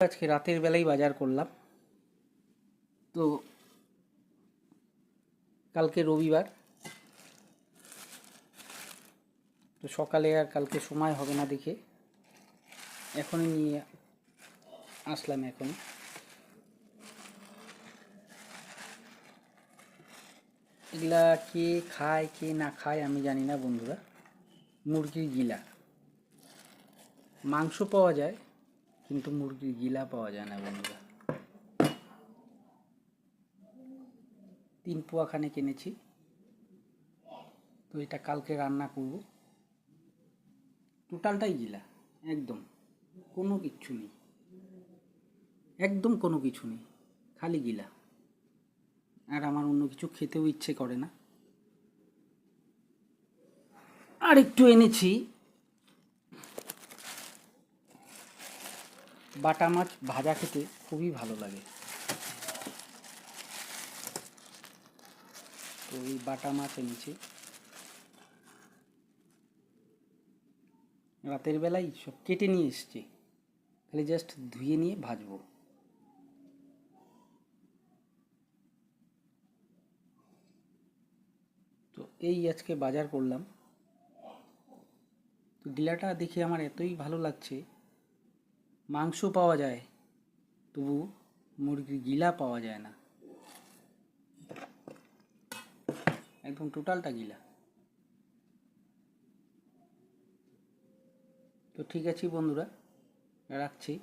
আজকে রাতের বেলায় বাজার করলাম। তো কালকে রবিবার। তো সকালে আর কালকে সময় হবে না দেখে এখনই নিয়ে আসলাম এখন এগুলা কে খায়, কে না খায় আমি জানি না বন্ধুরা। মুরগির গিলা। মাংস পাওয়া যায়। কিন্তু মুরগির গিলা পাওয়া যায় না বন্ধুরা। তিন পোয়াখানে কিনেছি। তো এটা কালকে রান্না করব। টোটালটাই গিলা, একদম। কোনো কিচ্ছু নেই। একদম কোনো কিছু নেই, খালি গিলা। আর আমার অন্য কিছু খেতেও ইচ্ছে করে না। আর একটু এনেছি। বাটা মাছ ভাজা খেতে খুবই ভালো লাগে। তো এই বাটা মাছ এনেছি রাতের বেলায় সব কেটে নিয়ে এসছি। খালি জাস্ট ধুয়ে নিয়ে ভাজবো। তো এই আজকে বাজার করলাম। তো গিলাটা দেখে আমার এতই ভালো লাগছে মাংস পাওয়া যায়, তবু মুরগির গিলা পাওয়া যায় না। একদম টোটালটা গিলা। তো ঠিক আছে বন্ধুরা, রাখছি।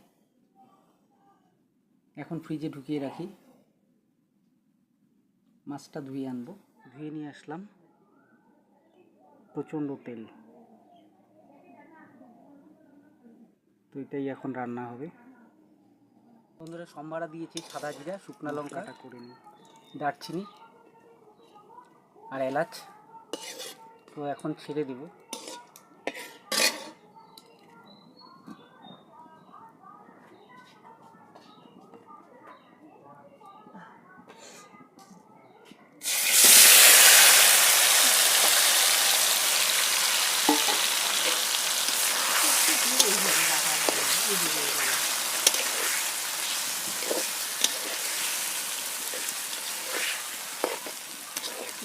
এখন ফ্রিজে ঢুকিয়ে রাখি। মাছটা ধুয়ে আনব। ধুয়ে নিয়ে আসলাম। প্রচণ্ড তেল। তো এটাই এখন রান্না হবে। বন্ধুরা সম্বারা দিয়েছি সাদা জিরা শুকনো লঙ্কাটা করে নিই। দারচিনি আর এলাচ। তো এখন ছেড়ে দিব।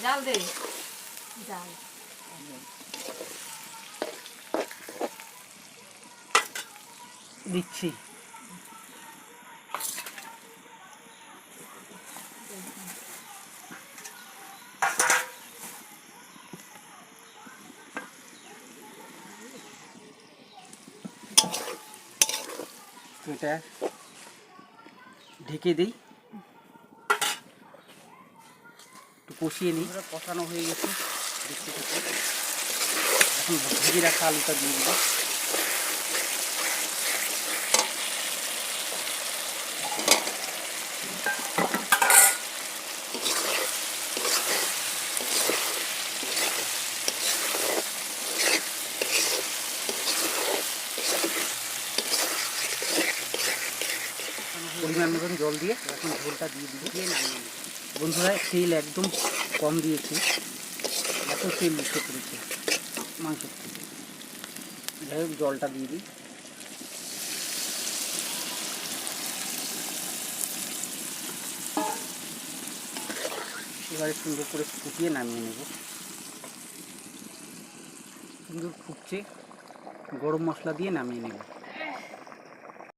জাল দে। জাল। দিচ্ছি। এটা ঢেকে দিই একটু কষিয়ে নিই। কষানো হয়ে গেছে এখন ভেজে রাখা আলুটা দিয়ে দিব। পরিমাণ মতন জল দিয়ে এখন ঝোলটা দিয়ে দিয়ে নামিয়ে নিই বন্ধুরা, তেল একদম কম দিয়েছি। এত তেল উঠে পড়েছে মাংস যাই হোক, জলটা দিয়ে দিই। এবারে সুন্দর করে ফুটিয়ে নামিয়ে নেব। সুন্দর ফুটছে। গরম মশলা দিয়ে নামিয়ে নেব।